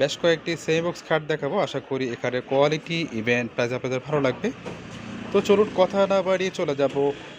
বেশ কয়েকটি semi box খাট দেখাবো, আশা করি এখানে কোয়ালিটি ইভেন্ট প্রাইস আপনাদের ভালো লাগবে। তো চলুন কথা না বাড়িয়ে চলে যাব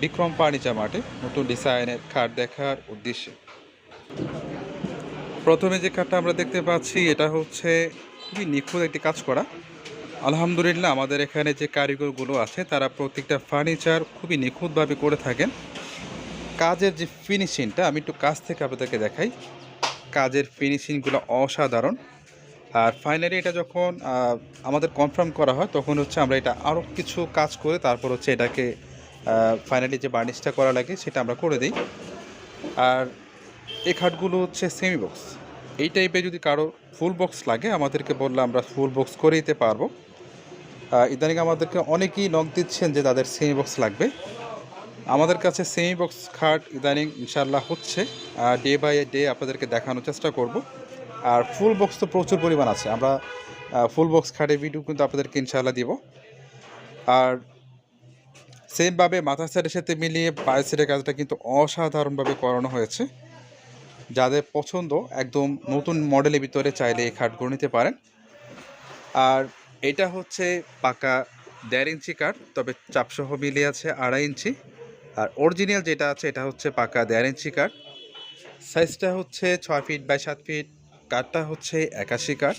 বিক্রম ফার্নিচার মাঠে, নতুন ডিজাইনের খাট দেখার উদ্দেশ্যে। প্রথমে যে খাটটা আমরা দেখতে পাচ্ছি, এটা হচ্ছে খুবই নিখুঁত একটি কাজ করা। আলহামদুলিল্লাহ, আমাদের এখানে যে কারিগরগুলো আছে, তারা প্রত্যেকটা ফার্নিচার খুবই নিখুঁতভাবে করে থাকেন। কাজের যে ফিনিশিংটা আমি একটু কাছ থেকে আপনাদেরকে দেখাই। কাজের ফিনিশিংগুলো অসাধারণ। আর ফাইনালি এটা যখন আমাদের কনফার্ম করা হয়, তখন হচ্ছে আমরা এটা আরও কিছু কাজ করে তারপর হচ্ছে এটাকে ফাইনালি যে বার্নিশটা করা লাগে সেটা আমরা করে দিই। আর এই খাটগুলো হচ্ছে সেমি বক্স এই টাইপের যদি কারও ফুল বক্স লাগে, আমাদেরকে বললে আমরা ফুল বক্স করে দিতে পারব। ইদানিং আমাদেরকে অনেকেই নক দিচ্ছেন যে তাদের সেমি বক্স লাগবে। আমাদের কাছে সেমি বক্স খাট ইদানিং ইনশাল্লাহ হচ্ছে। ডে বাই ডে আপনাদেরকে দেখানোর চেষ্টা করব। আর ফুল বক্স তো প্রচুর পরিমাণ আছে। আমরা ফুল বক্স খাটের ভিডিও কিন্তু আপনাদেরকে ইনশাল্লাহ দিব। আর সেমভাবে মাথা সেটের সাথে মিলিয়ে পায়ের সেটের কাজটা কিন্তু অসাধারণভাবে করানো হয়েছে। যাদের পছন্দ, একদম নতুন মডেলের ভিতরে চাইলে এই খাটগুলো নিতে পারেন। আর এটা হচ্ছে পাকা দেড় ইঞ্চি কাঠ তবে চাপসহ মিলিয়ে আছে আড়াই ইঞ্চি। আর অরিজিনাল যেটা আছে, এটা হচ্ছে পাকা দেড় ইঞ্চি কাঠ সাইজটা হচ্ছে ছয় ফিট বাই সাত ফিট কাঠটা হচ্ছে একাশি কাঠ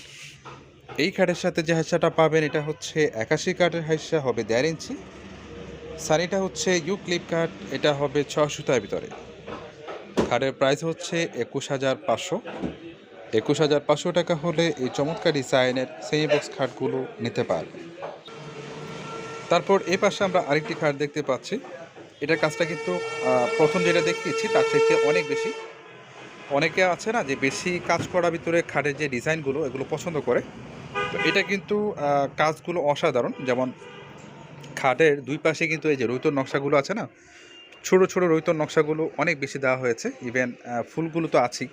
এই কাঠের সাথে যে হাইসাটা পাবেন, এটা হচ্ছে একাশি কাঠের হাইসা হবে দেড় ইঞ্চি। সানিটা হচ্ছে ইউ ক্লিপ কাঠ এটা হবে ছ সুতার ভিতরে। খাটের প্রাইস হচ্ছে একুশ হাজার পাঁচশো। একুশ হাজার পাঁচশো টাকা হলে এই চমৎকার ডিজাইনের সেমি বক্স খাটগুলো নিতে পারবে তারপর এ পাশে আমরা আরেকটি খাট দেখতে পাচ্ছি। এটার কাজটা কিন্তু প্রথম যেটা দেখিয়েছি তার থেকে অনেক বেশি। অনেকে আছে না যে বেশি কাজ করার ভিতরে খাটের যে ডিজাইনগুলো, এগুলো পছন্দ করে। তো এটা কিন্তু কাজগুলো অসাধারণ। যেমন খাটের দুই পাশে কিন্তু এই যে রৈতর নকশাগুলো আছে না, ছোটো ছোটো রৈতর নকশাগুলো অনেক বেশি দেওয়া হয়েছে। ইভেন ফুলগুলো তো আছেই।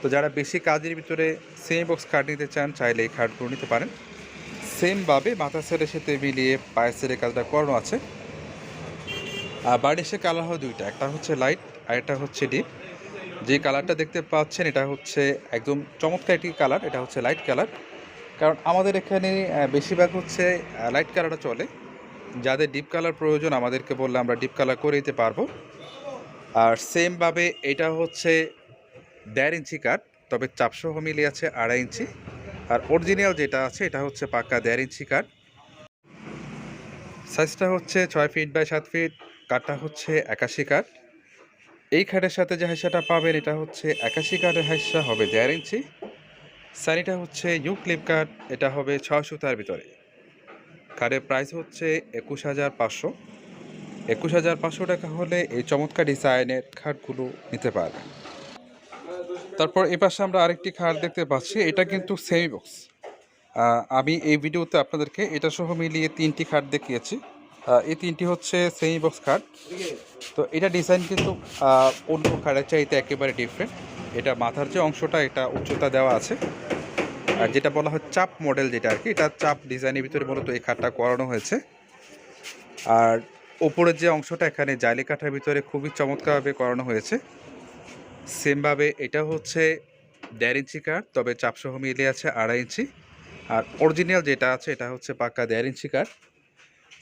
তো যারা বেশি কাজের ভিতরে সেম বক্স খাট নিতে চান, চাইলে এই খাটগুলো নিতে পারেন। সেমভাবে মাথা সেটের সাথে মিলিয়ে পায়ের সেটের কাজটা করানো আছে। আর বার্নিশের কালার হয় দুইটা, একটা হচ্ছে লাইট আর একটা হচ্ছে ডিপ যে কালারটা দেখতে পাচ্ছেন, এটা হচ্ছে একদম চমৎকার একটি কালার এটা হচ্ছে লাইট কালার কারণ আমাদের এখানে বেশিরভাগ হচ্ছে লাইট কালারটা চলে। যাদের ডিপ কালার প্রয়োজন, আমাদেরকে বললে আমরা ডিপ কালার করে দিতে পারব। আর সেমভাবে এটা হচ্ছে দেড় ইঞ্চি কাঠ তবে চাপসহ মিলিয়ে আছে আড়াই ইঞ্চি। আর অরিজিনাল যেটা আছে, এটা হচ্ছে পাক্কা দেড় ইঞ্চি কাঠ সাইজটা হচ্ছে ছয় ফিট বাই সাত ফিট কাঠটা হচ্ছে একাশি কাঠ এই খাটের সাথে যে হাইসাটা পাবেন, এটা হচ্ছে একাশি কাঠের হাইসা হবে দেড় ইঞ্চি। সানিটা হচ্ছে ইউ ক্লিপ কাঠ এটা হবে ছয় সুতার ভিতরে। কাঠের প্রাইস হচ্ছে একুশ হাজার পাঁচশো। একুশ হাজার পাঁচশো টাকা হলে এই চমৎকার ডিজাইনের খাটগুলো নিতে পারবেন। তারপর এ পাশে আমরা আরেকটি খাট দেখতে পাচ্ছি, এটা কিন্তু সেমি বক্স আমি এই ভিডিওতে আপনাদেরকে এটা সহ মিলিয়ে তিনটি খাট দেখিয়েছি। এই তিনটি হচ্ছে সেমি বক্স খাট তো এটা ডিজাইন কিন্তু অন্য খাটের চাইতে একেবারে ডিফারেন্ট এটা মাথার যে অংশটা, এটা উচ্চতা দেওয়া আছে। আর যেটা বলা হয় চাপ মডেল যেটা আর কি, এটা চাপ ডিজাইনের ভিতরে মূলত এই খাটটা করানো হয়েছে। আর ওপরের যে অংশটা, এখানে জালি কাঠার ভিতরে খুবই চমৎকারভাবে করানো হয়েছে। সেমভাবে এটা হচ্ছে দেড় ইঞ্চি কাঠ তবে চাপসহ মিলিয়ে আছে আড়াই ইঞ্চি। আর অরিজিনাল যেটা আছে, এটা হচ্ছে পাক্কা দেড় ইঞ্চি কাঠ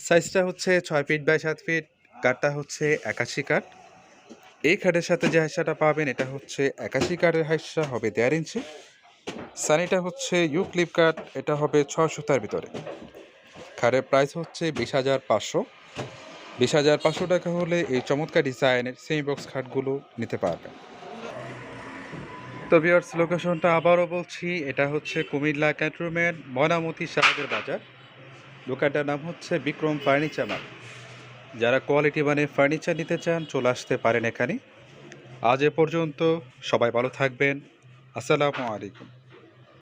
সাইজটা হচ্ছে ছয় ফিট বাই সাত ফিট কাঠটা হচ্ছে একাশি কাঠ এই খাটের সাথে যে হাইসাটা পাবেন, এটা হচ্ছে একাশি কাঠের হাইসা হবে দেড় ইঞ্চি। সানিটা হচ্ছে ইউ ক্লিপ কাঠ এটা হবে ছয় সুতার ভিতরে। খাটের প্রাইস হচ্ছে বিশ হাজার পাঁচশো। বিশ হাজার পাঁচশো টাকা হলে এই চমৎকার ডিজাইনের সেমি বক্স খাটগুলো নিতে পারবেন। তো ভিউয়ার্স লোকেশনটা আবারও বলছি, এটা হচ্ছে কুমিল্লা ক্যান্টনমেন্ট, ময়নামতি সাহেবের বাজার। দোকানটার নাম হচ্ছে বিক্রম ফার্নিচার যারা কোয়ালিটি মানে ফার্নিচার নিতে চান, চলে আসতে পারেন এখানে। আজ এ পর্যন্ত সবাই ভালো থাকবেন। আসসালামু আলাইকুম।